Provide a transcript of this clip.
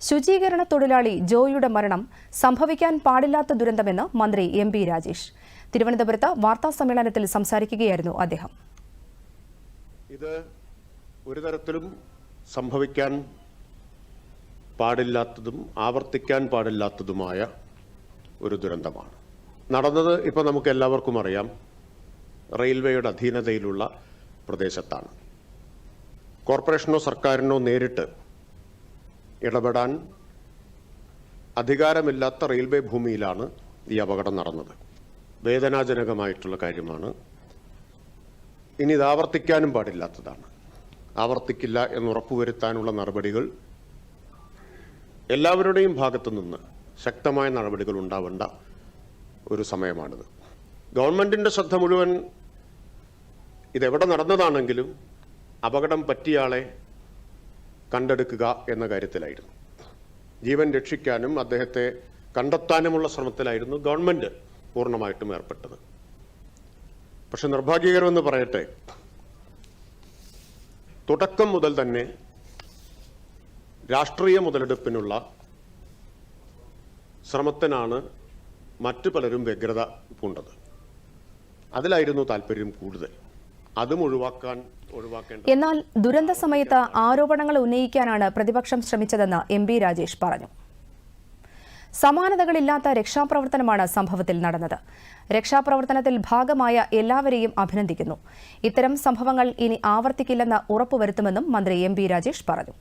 ശുചീകരണ തൊഴിലാളി ജോയിയുടെ മരണം സംഭവിക്കാൻ പാടില്ലാത്ത ദുരന്തമെന്ന് മന്ത്രി എം പി രാജേഷ്. തിരുവനന്തപുരത്ത് വാർത്താ സമ്മേളനത്തിൽ സംസാരിക്കുകയായിരുന്നു അദ്ദേഹം. ഇത് ഒരു തരത്തിലും സംഭവിക്കാൻ പാടില്ലാത്തതും ആവർത്തിക്കാൻ പാടില്ലാത്തതുമായ ഒരു ദുരന്തമാണ്. നടന്നത് ഇപ്പോൾ നമുക്ക് എല്ലാവർക്കും അറിയാം. റെയിൽവേയുടെ അധീനതയിലുള്ള പ്രദേശത്താണ്. കോർപ്പറേഷനോ സർക്കാരിനോ നേരിട്ട് ഇടപെടാൻ അധികാരമില്ലാത്ത റെയിൽവേ ഭൂമിയിലാണ് ഈ അപകടം നടന്നത്. വേദനാജനകമായിട്ടുള്ള കാര്യമാണ്. ഇനി ഇത് ആവർത്തിക്കാനും പാടില്ലാത്തതാണ്. ആവർത്തിക്കില്ല എന്ന് ഉറപ്പുവരുത്താനുള്ള നടപടികൾ എല്ലാവരുടെയും ഭാഗത്തു നിന്ന് ശക്തമായ നടപടികൾ ഉണ്ടാവേണ്ട ഒരു സമയമാണിത്. ഗവൺമെന്റിന്റെ ശ്രദ്ധ മുഴുവൻ ഇതെവിടെ നടന്നതാണെങ്കിലും അപകടം പറ്റിയയാളെ കണ്ടെടുക്കുക എന്ന കാര്യത്തിലായിരുന്നു. ജീവൻ രക്ഷിക്കാനും അദ്ദേഹത്തെ കണ്ടെത്താനുമുള്ള ശ്രമത്തിലായിരുന്നു ഗവൺമെന്റ് പൂർണമായിട്ടും ഏർപ്പെട്ടത്. പക്ഷെ നിർഭാഗ്യകരമെന്ന് പറയട്ടെ തുടക്കം മുതൽ തന്നെ രാഷ്ട്രീയ മുതലെടുപ്പിനുള്ള ശ്രമത്തിനാണ് മറ്റു പലരും വ്യഗ്രത പൂണ്ടത്. അതിലായിരുന്നു താല്പര്യം കൂടുതൽ. ഒഴിവാക്കേണ്ട. എന്നാൽ ദുരന്ത സമയത്ത് ആരോപണങ്ങൾ ഉന്നയിക്കാനാണ് പ്രതിപക്ഷം ശ്രമിച്ചതെന്ന് എം പി രാജേഷ് പറഞ്ഞു. സമാനതകളില്ലാത്ത രക്ഷാപ്രവർത്തനമാണ് സംഭവത്തിൽ നടന്നത്. രക്ഷാപ്രവർത്തനത്തിൽ ഭാഗമായ എല്ലാവരെയും അഭിനന്ദിക്കുന്നു. ഇത്തരം സംഭവങ്ങൾ ഇനി ആവർത്തിക്കില്ലെന്ന് ഉറപ്പുവരുത്തുമെന്നും മന്ത്രി എം രാജേഷ് പറഞ്ഞു.